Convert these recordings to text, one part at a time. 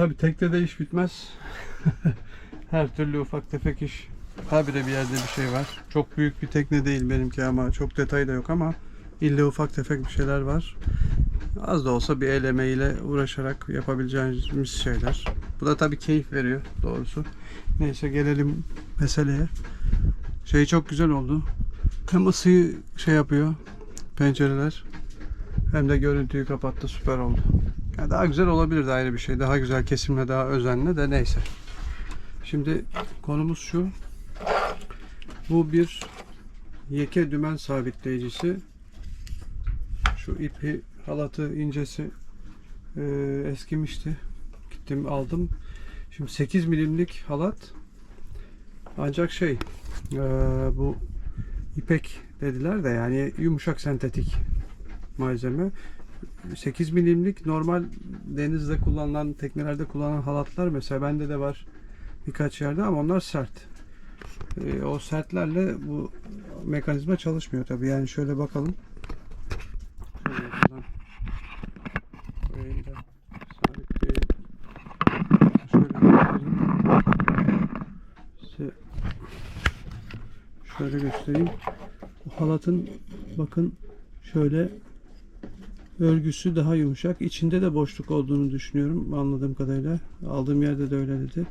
tabi teknede iş bitmez. Her türlü ufak tefek iş. Habire bir yerde bir şey var. Çok büyük bir tekne değil benimki ama çok detay da yok ama illa ufak tefek bir şeyler var. Az da olsa bir el emeğiyle uğraşarak yapabileceğimiz şeyler. Bu da tabii keyif veriyor doğrusu. Neyse gelelim meseleye. Şey çok güzel oldu. Hem ısıyı şey yapıyor pencereler hem de görüntüyü kapattı süper oldu. Ya daha güzel olabilirdi ayrı bir şey. Daha güzel kesimle daha özenle de neyse. Şimdi konumuz şu. Bu bir yeke dümen sabitleyicisi. Şu ipi halatı incesi e, eskimişti. Gittim aldım. Şimdi 8 milimlik halat. Ancak şey e, bu ipek dediler de yani yumuşak sentetik malzeme. 8 milimlik normal denizde kullanılan teknelerde kullanılan halatlar mesela bende de var birkaç yerde ama onlar sert. E, o sertlerle bu mekanizma çalışmıyor tabi yani şöyle bakalım. Şöyle göstereyim. Bu halatın bakın şöyle örgüsü daha yumuşak. İçinde de boşluk olduğunu düşünüyorum anladığım kadarıyla. Aldığım yerde de öyle dedi.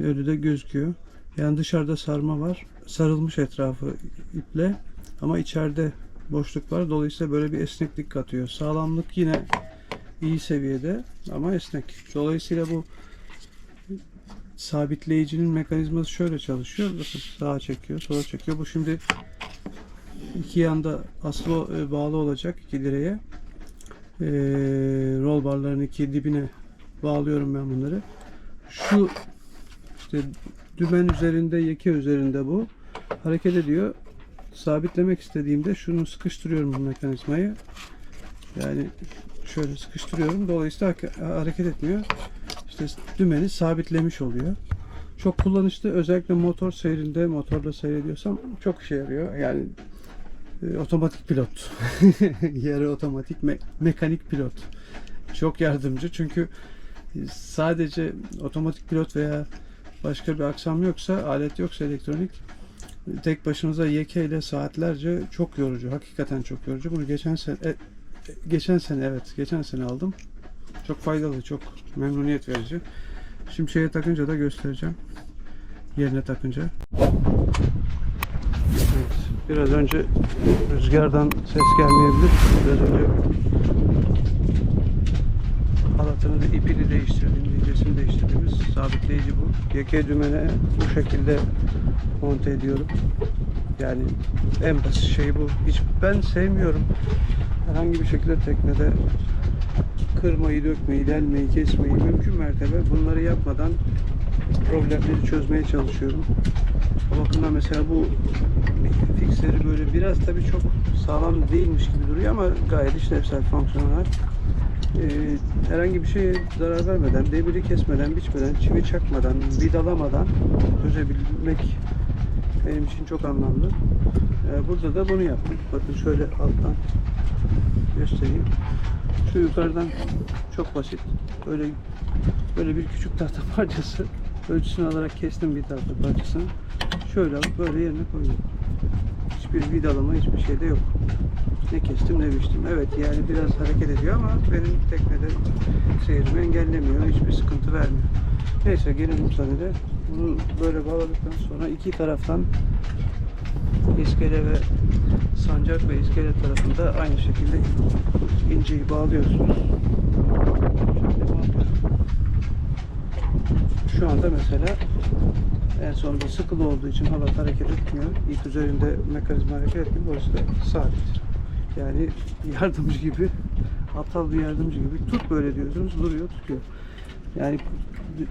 Öyle de gözüküyor. Yani dışarıda sarma var. Sarılmış etrafı iple ama içeride boşluk var. Dolayısıyla böyle bir esneklik katıyor. Sağlamlık yine iyi seviyede ama esnek. Dolayısıyla bu sabitleyicinin mekanizması şöyle çalışıyor. Bakın sağa çekiyor, sola çekiyor. Bu şimdi iki yanda aslı e, bağlı olacak iki direğe. Ee, rol barların iki dibine bağlıyorum ben bunları. Şu işte dümen üzerinde, yeke üzerinde bu. Hareket ediyor. Sabitlemek istediğimde şunu sıkıştırıyorum bu mekanizmayı. Yani şöyle sıkıştırıyorum. Dolayısıyla hareket etmiyor. İşte dümeni sabitlemiş oluyor. Çok kullanışlı. Özellikle motor seyrinde, motorla seyrediyorsam çok işe yarıyor. Yani e, otomatik pilot. Yarı otomatik me- mekanik pilot. Çok yardımcı çünkü e, sadece otomatik pilot veya başka bir aksam yoksa, alet yoksa elektronik e, tek başınıza yeke ile saatlerce çok yorucu. Hakikaten çok yorucu. Bunu geçen sene e, geçen sene evet, geçen sene aldım. Çok faydalı, çok memnuniyet verici. Şimdi şeye takınca da göstereceğim. Yerine takınca. Biraz önce rüzgardan ses gelmeyebilir. Biraz önce halatını da ipini değiştirdiğimiz, incesini değiştirdiğimiz sabitleyici bu. Yeke dümene bu şekilde monte ediyorum. Yani en basit şey bu. Hiç ben sevmiyorum. Herhangi bir şekilde teknede kırmayı, dökmeyi, delmeyi, kesmeyi mümkün mertebe bunları yapmadan problemleri çözmeye çalışıyorum. O bakımdan mesela bu fixleri böyle biraz tabii çok sağlam değilmiş gibi duruyor ama gayet işlevsel, fonksiyonel. Ee, herhangi bir şeye zarar vermeden, demiri kesmeden, biçmeden, çivi çakmadan, vidalamadan çözebilmek benim için çok anlamlı. Ee, burada da bunu yaptım. Bakın şöyle alttan göstereyim. Şu yukarıdan çok basit. Böyle böyle bir küçük tahta parçası ölçüsünü alarak kestim bir tahta parçasını. Şöyle böyle yerine koydum. Hiçbir vidalama hiçbir şey de yok. Ne kestim ne biçtim. Evet yani biraz hareket ediyor ama benim teknede seyrimi engellemiyor. Hiçbir sıkıntı vermiyor. Neyse gelelim sahnede. Bunu böyle bağladıktan sonra iki taraftan iskele ve sancak ve iskele tarafında aynı şekilde inciyi bağlıyorsunuz. Şu anda mesela en sonunda sıkılı olduğu için halat hareket etmiyor. İlk üzerinde mekanizma hareket etmiyor. Burası da sabit. Yani yardımcı gibi, aptal bir yardımcı gibi tut böyle diyorsunuz duruyor tutuyor. Yani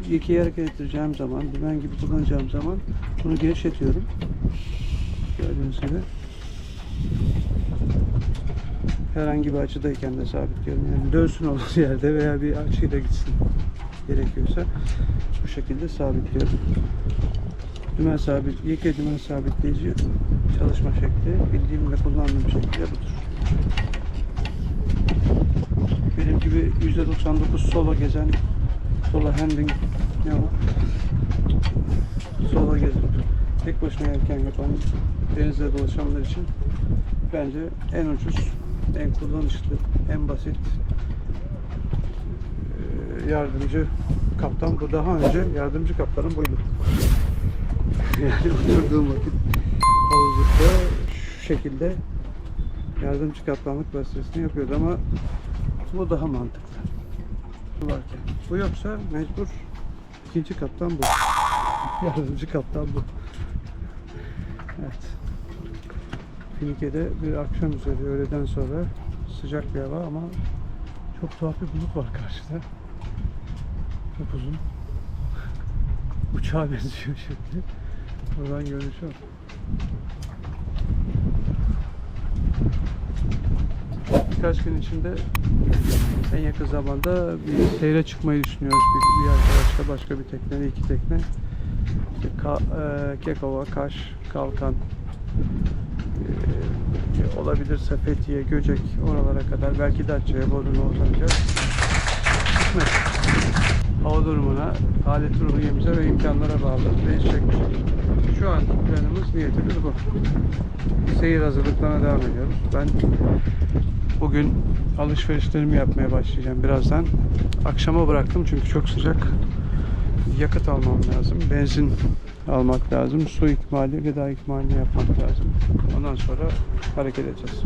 yekeyi hareket ettireceğim zaman, dümen gibi kullanacağım zaman bunu gevşetiyorum. Gördüğünüz gibi. Herhangi bir açıdayken de sabitliyorum. Yani dönsün olduğu yerde veya bir açıyla gitsin gerekiyorsa bu şekilde sabitliyorum. Dümen sabit, yeke dümen sabitleyici çalışma şekli bildiğim ve kullandığım şekilde budur. Benim gibi %99 solo gezen sola handling ne o? Sola gezip tek başına yelken yapan denizde dolaşanlar için bence en ucuz, en kullanışlı, en basit yardımcı kaptan bu. Daha önce yardımcı kaptanım buydu. Yani oturduğum vakit havuzlukta şu şekilde yardımcı kaptanlık vazifesini yapıyordu ama bu daha mantıklı. Bu varken. Bu yoksa mecbur ikinci kaptan bu. Yardımcı kaptan bu. Evet. Finike'de bir akşam üzeri öğleden sonra sıcak bir hava ama çok tuhaf bir bulut var karşıda. Çok. Uçağa benziyor şimdi. Buradan görünüşü. Birkaç gün içinde en yakın zamanda bir seyre çıkmayı düşünüyoruz. Bir, bir arkadaşla başka bir tekne, iki tekne. İşte Ka, e, Kekova, Kaş, Kalkan, e, olabilirse Fethiye, Göcek oralara kadar belki Datça'ya, Bodrum'a uzanacağız. Hava durumuna, alet ruhiyemize ve imkanlara bağlı değişecek bir şey. Şu anki planımız, niyetimiz bu. Seyir hazırlıklarına devam ediyoruz. Ben bugün alışverişlerimi yapmaya başlayacağım birazdan. Akşama bıraktım çünkü çok sıcak. Yakıt almam lazım, benzin almak lazım, su ikmali, gıda ikmalini yapmak lazım. Ondan sonra hareket edeceğiz.